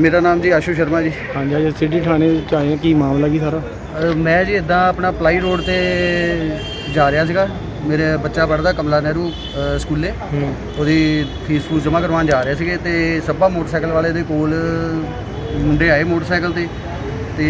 ਮੇਰਾ ਨਾਮ ਜੀ ਆਸ਼ੂ ਸ਼ਰਮਾ ਜੀ। ਹਾਂਜੀ ਅੱਜ ਸਿਟੀ ਥਾਣੇ ਚ ਆਏ ਹਾਂ ਕੀ ਮਾਮਲਾ ਕੀ ਸਾਰਾ? ਮੈਂ ਜੀ ਇਦਾਂ ਆਪਣਾ ਪਲਾਈ ਰੋਡ ਤੇ ਜਾ ਰਿਹਾ ਸੀਗਾ। ਮੇਰੇ ਬੱਚਾ ਪੜਦਾ ਕਮਲਾ ਨਹਿਰੂ ਸਕੂਲੇ। ਹੂੰ। ਉਹਦੀ ਫੀਸ ਫੂਸ ਜਮ੍ਹਾਂ ਕਰਵਾਉਣ ਜਾ ਰਹੇ ਸੀਗੇ ਤੇ ਸੱਭਾ ਮੋਟਰਸਾਈਕਲ ਵਾਲੇ ਦੇ ਕੋਲ ਮੁੰਡੇ ਆਏ ਮੋਟਰਸਾਈਕਲ ਤੇ। ਤੇ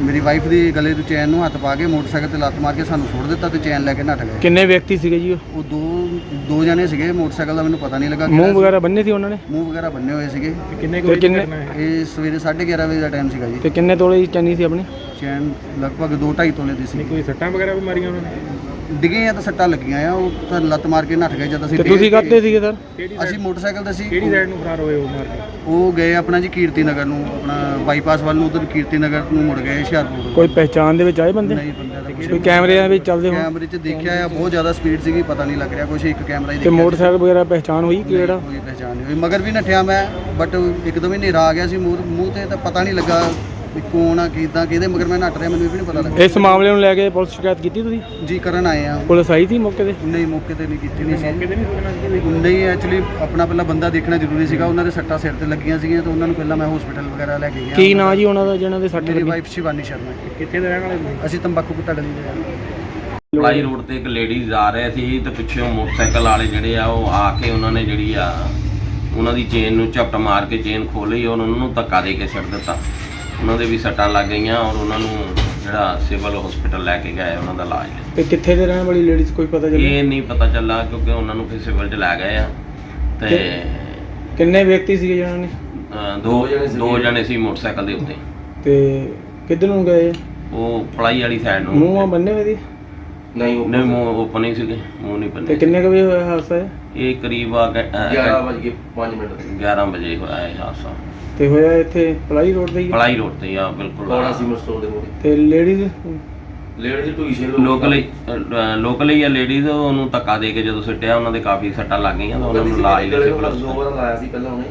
ਮੇਰੀ ਵਾਈਫ ਦੀ ਗਲੇ ਤੋਂ ਚੈਨ ਨੂੰ ਹੱਥ ਪਾ ਕੇ ਮੋਟਰਸਾਈਕਲ ਤੇ ਲੱਤ ਮਾਰ ਕੇ ਸਾਨੂੰ ਸੁੱਟ ਦਿੱਤਾ ਤੇ ਚੈਨ ਲੈ ਕੇ ਨੱਠ ਗਏ। ਕਿੰਨੇ ਵਿਅਕਤੀ ਸੀਗੇ ਜੀ ਉਹ? ਉਹ ਦੋ ਦੋ ਜਣੇ ਸੀਗੇ ਮੋਟਰਸਾਈਕਲ ਦਾ ਮੈਨੂੰ ਪਤਾ ਨਹੀਂ ਲੱਗਾ ਮੂੰਹ ਵਗੈਰਾ ਬੰਨੇ ਸੀ ਉਹਨਾਂ ਨੇ। ਮੂੰਹ ਵਗੈਰਾ ਬੰਨੇ ਹੋਏ ਸੀਗੇ। ਕਿੰਨੇ ਤੇ ਕਿੰਨੇ ਇਹ ਸਵੇਰੇ 11:30 ਵਜੇ ਦਾ ਟਾਈਮ ਸੀਗਾ ਜੀ। ਤੇ ਕਿੰਨੇ ਤੋਲੇ ਦੀ ਚੰਨੀ ਸੀ ਆਪਣੀ? ਚੈਨ ਲਗਭਗ 2.5 ਤੋਲੇ ਦੀ ਸੀ। ਕੋਈ ਸੱਟਾਂ ਵਗੈਰਾ ਵੀ ਮਾਰੀਆਂ ਉਹਨਾਂ ਨੇ? ਡਿੱਗੇ ਆ ਤਾਂ ਸੱਟਾਂ ਲੱਗੀਆਂ ਆ ਉਹ ਤਾਂ ਲੱਤ ਮਾਰ ਕੇ ਨੱਠ ਗਏ ਜਦ ਅਸੀਂ ਤੇ ਤੁਸੀਂ ਕਾਹਤੇ ਸੀਗੇ ਸਰ? ਅਸੀਂ ਮੋਟਰਸਾਈਕਲ ਤੇ ਸੀ ਕਿਹੜੀ ਸਾਈਡ ਨੂੰ ਫਰਾਰ ਹੋਏ ਉਹ ਮਾਰ ਕੇ? ਉਹ ਗਏ ਆਪਣਾ ਜੀ ਕੀਰਤੀ ਨਗਰ ਨੂੰ ਆਪਣਾ ਬਾਈਪਾਸ ਵੱਲ ਨੂੰ ਉਧਰ ਕੀਰਤੀ ਨਗਰ ਨੂੰ ਮੁੜ ਗਏ ਹੁਸ਼ਿਆਰਪੁਰ ਕੋਈ ਪਹਿਚਾਣ ਦੇ ਵਿੱਚ ਆਏ ਬੰਦੇ? ਨਹੀਂ ਬੰਦੇ ਦਾ ਕੋਈ ਕੈਮਰਿਆਂ ਵਿੱਚ ਚੱਲਦੇ ਹੋ ਕੈਮਰੇ 'ਚ ਦੇਖਿਆ ਆ ਬਹੁਤ ਜ਼ਿਆਦਾ ਸਪੀਡ ਸੀਗੀ ਪਤਾ ਨਹੀਂ ਲੱਗ ਰਿਹਾ ਕੁਛ ਇੱਕ ਕੈਮਰਾ ਹੀ ਤੇ ਦੇਖਿਆ ਮੋਟਰਸਾਈਕਲ ਵਗੈਰਾ ਪਹਿਚਾਣ ਹੋਈ ਕਿਹੜਾ? ਕੋਈ ਪਹਿਚਾਣ ਨਹੀਂ ਹੋਈ। ਮਗਰ ਵੀ ਨੱਠਿਆ ਮੈਂ ਬਟ ਇੱਕਦਮ ਹੀ ਹਨੇਰਾ ਆ ਗਿਆ ਸੀ ਮੂੰਹ ਮੂੰਹ ਤੇ ਤਾਂ ਪਤਾ ਨਹੀਂ ਲੱਗਾ ਵੀ ਕੌਣ ਆ ਕਿਦਾਂ ਕਿਹਦੇ ਮਗਰ ਮੈਂ ਨੱਠ ਰਿਹਾ ਮੈਨੂੰ ਇਹ ਵੀ ਨਹੀਂ ਪਤਾ ਲੱਗਾ ਇਸ ਮਾਮਲੇ ਨੂੰ ਲੈ ਕੇ ਪੁਲਿਸ ਸ਼ਿਕਾਇਤ ਕੀਤੀ ਤੁਸੀਂ? ਜੀ ਕਰਨ ਆਏ ਆ। ਪੁਲਿਸ ਆਈ ਸੀ ਮੌਕੇ ਤੇ? ਨਹੀਂ ਮੌਕੇ ਤੇ ਨਹੀਂ ਕੀਤੀ ਨਹੀਂ। ਸੀ ਨਹੀਂ ਐਕਚੁਅਲੀ ਆਪਣਾ ਪਹਿਲਾਂ ਬੰਦਾ ਦੇਖਣਾ ਜ਼ਰੂਰੀ ਸੀਗਾ ਉਹਨਾਂ ਦੇ ਸੱਟਾਂ ਸਿਰ ਤੇ ਲੱਗੀਆਂ ਸੀਗੀਆਂ ਤਾਂ ਉਹਨਾਂ ਨੂੰ ਪਹਿਲਾਂ ਮੈਂ ਹਸਪੀਟਲ ਵਗੈਰਾ ਲੈ ਕੇ ਗਿਆ। ਕੀ ਨਾਂ ਜੀ ਉਹਨਾਂ ਦਾ ਜਿਹਨਾਂ ਦੇ ਸੱਟ ਮੇਰੀ ਲੱਗੀ? ਵਾਈਫ ਸ਼ਿਵਾਨੀ ਸ਼ਰਮਾ ਕਿੱਥੇ ਦੇ ਰਹਿਣ ਵਾਲੇ ਅਸੀਂ ਤੰਬਾਕੂ ਕੁੱਟਾ ਗਲੀ ਦੇ ਰਹਿਣ ਵਾਲੇ। ਪਲਾਈ ਰੋਡ ਤੇ ਇੱਕ ਲੇਡੀਜ਼ ਆ ਰਹੇ ਸੀ ਤੇ ਪਿੱਛੋਂ ਮੋਟਰਸਾਈਕਲ ਵਾਲੇ ਜਿਹੜੇ ਆ ਉਹ ਆ ਕੇ ਉਹਨਾਂ ਨੇ ਜਿਹੜੀ ਆ ਉਹਨਾਂ ਦੀ ਚੇਨ ਨੂੰ ਝਪਟ ਮਾਰ ਕੇ ਚੇਨ ਖੋਲੀ ਔਰ ਉਹਨਾਂ ਨੂੰ ਧੱਕਾ ਦੇ ਕੇ ਛੱਡ ਦਿੱਤਾ। ਉਹਨਾਂ ਦੇ ਵੀ ਸੱਟਾਂ ਲੱਗ ਗਈਆਂ ਔਰ ਉਹਨਾਂ ਨੂੰ ਜਿਹੜਾ ਸਿਵਲ ਹਸਪੀਟਲ ਲੈ ਕੇ ਗਏ ਉਹਨਾਂ ਦਾ ਇਲਾਜ ਲਈ। ਤੇ ਕਿੱਥੇ ਦੇ ਰਹਿਣ ਵਾਲੀ ਲੇਡੀਜ਼ ਕੋਈ ਪਤਾ ਚੱਲਿਆ? ਇਹ ਨਹੀਂ ਪਤਾ ਚੱਲਾ ਕਿਉਂਕਿ ਉਹਨਾਂ ਨੂੰ ਫਿਰ ਸਿਵਲ 'ਚ ਲੈ ਗਏ ਆ ਤੇ ਕਿੰਨੇ ਵਿਅਕਤੀ ਸੀਗੇ ਜਿਹਨਾਂ ਨੇ? ਅ, ਦੋ ਦੋ ਜਣੇ ਸੀ ਮੋਟਰਸਾਈਕਲ ਦੇ ਉੱਤੇ। ਤੇ ਕਿੱਧਰ ਨੂੰ ਗਏ? ਉਹ ਪਲਾਈ ਵਾਲੀ ਸਾਈਡ ਨੂੰ। ਮੂੰਹਾਂ ਬੰਨੇ ਹੋਏ ਦੀ? ਨਹੀਂ ਨਹੀਂ ਮੂੰਹ ਓਪਨ ਹੀ ਸੀਗੇ ਮੂੰਹ ਨਹੀਂ ਤੇ ਬੰਨੇ ਕਿੰਨੇ ਕੁ ਵਜੇ ਹੋਇਆ ਹਾਦਸਾ ਇਹ? ਇਹ ਕਰੀਬ ਆ 11 ਵਜੇ 5 ਮਿੰਟ। 11 ਵਜੇ ਹੋਇਆ ਇਹ ਹਾਦਸਾ। ਤੇ ਹੋਇਆ ਇੱਥੇ ਪਲਾਈ ਰੋਡ ਤੇ ਹੀ ਪਲਾਈ ਰੋਡ ਤੇ ਆ ਬਿਲਕੁਲ। ਕੋਣਾ ਸੀ ਸਟੋਰ ਦੇ ਮੂਹਰੇ? ਤੇ ਲੇਡੀਜ਼ ਲੇਡੀ ਦੀ ਟੂਈ ਸ਼ੇਲ ਲੋਕਲ ਲੋਕਲ ਹੀ ਆ ਲੇਡੀਜ਼ ਉਹਨੂੰ ਧੱਕਾ ਦੇ ਕੇ ਜਦੋਂ ਸਿੱਟਿਆ ਉਹਨਾਂ ਦੇ ਕਾਫੀ ਸੱਟਾਂ ਲੱਗ ਗਈਆਂ ਤਾਂ ਉਹਨਾਂ ਨੂੰ ਇਲਾਜ ਲਈ ਸਿਵਲ ਦੋ ਵਾਰ ਲਾਇਆ ਸੀ ਪਹਿਲਾਂ ਉਹਨੇ।